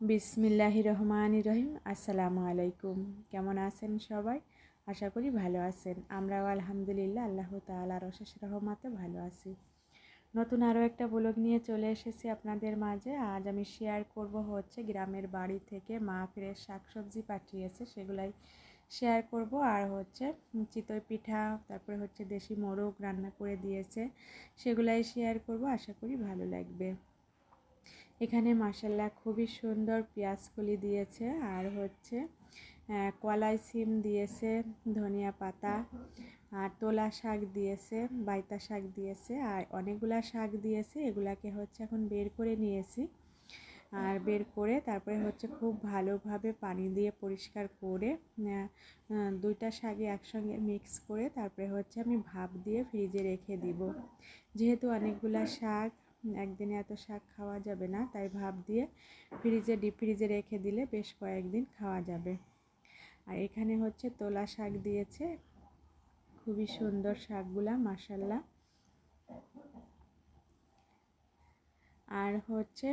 বিসমিল্লাহ রহমান রহিম আসসালামু আলাইকুম কেমন আছেন সবাই? আশা করি ভালো আছেন। আমরাও আলহামদুলিল্লাহ, আল্লাহ তালার অশেষ রহমাতে ভালো আছি। নতুন আরও একটা ব্লগ নিয়ে চলে এসেছি আপনাদের মাঝে। আজ আমি শেয়ার করব হচ্ছে গ্রামের বাড়ি থেকে মা ফ্রেশ শাকসবজি পাঠিয়েছে, সেগুলাই শেয়ার করব। আর হচ্ছে চিতই পিঠা, তারপরে হচ্ছে দেশি মোরগ রান্না করে দিয়েছে, সেগুলাই শেয়ার করব। আশা করি ভালো লাগবে। এখানে মাসাল্লা খুবই সুন্দর পেঁয়াজ কলি দিয়েছে, আর হচ্ছে কলাই সিম দিয়েছে, ধনিয়া পাতা, আর তোলা শাক দিয়েছে, বাইতা শাক দিয়েছে, আর অনেকগুলা শাক দিয়েছে, এগুলাকে হচ্ছে এখন বের করে নিয়েছি। আর বের করে তারপরে হচ্ছে খুব ভালোভাবে পানি দিয়ে পরিষ্কার করে দুইটা শাকে একসঙ্গে মিক্স করে তারপরে হচ্ছে আমি ভাপ দিয়ে ফ্রিজে রেখে দিব। যেহেতু অনেকগুলা শাক একদিনে এত শাক খাওয়া যাবে না, তাই ভাব দিয়ে ফ্রিজে ডিপ ফ্রিজে রেখে দিলে বেশ কয়েকদিন খাওয়া যাবে। আর এখানে হচ্ছে তোলা শাক দিয়েছে, খুবই সুন্দর শাকগুলা মাসাল্লা আর হচ্ছে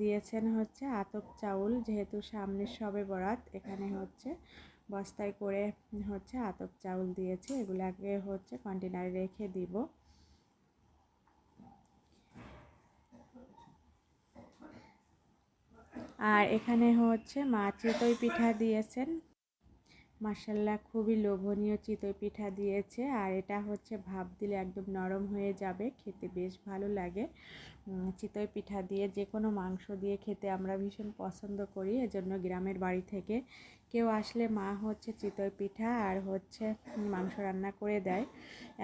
দিয়েছেন হচ্ছে আতপ চাউল, যেহেতু সামনের সবে বরাত, এখানে হচ্ছে বস্তায় করে হচ্ছে আতপ চাউল দিয়েছে, এগুলাকে হচ্ছে কন্টেনারে রেখে দিব। আর এখানে হচ্ছে মা চিতই পিঠা দিয়েছেন। মাসাল্লাহ খুবই লোভনীয় চিতই পিঠা দিয়েছে। আর এটা হচ্ছে ভাব দিলে একদম নরম হয়ে যাবে, খেতে বেশ ভালো লাগে। চিতই পিঠা দিয়ে যে কোনো মাংস দিয়ে খেতে আমরা ভীষণ পছন্দ করি। এজন্য গ্রামের বাড়ি থেকে কেউ আসলে মা হচ্ছে চিতই পিঠা আর হচ্ছে মাংস রান্না করে দেয়।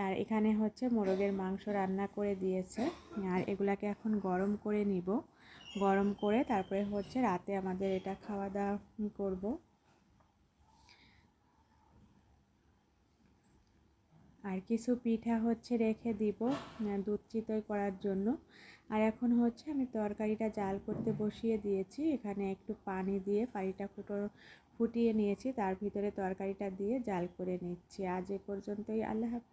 আর এখানে হচ্ছে মোরগের মাংস রান্না করে দিয়েছে। আর এগুলাকে এখন গরম করে নিব। গরম করে তারপরে হচ্ছে রাতে আমাদের এটা খাওয়া দাওয়া করব। আর কিছু পিঠা হচ্ছে রেখে দিব দুধ চিতই করার জন্য। আর এখন হচ্ছে আমি তরকারিটা জাল করতে বসিয়ে দিয়েছি, এখানে একটু পানি দিয়ে পানিটা ফুটো, ফুটিয়ে নিয়েছি, তার ভিতরে তরকারিটা দিয়ে জাল করে নিচ্ছি। আজ এ পর্যন্তই, আল্লাহ হাফিজ।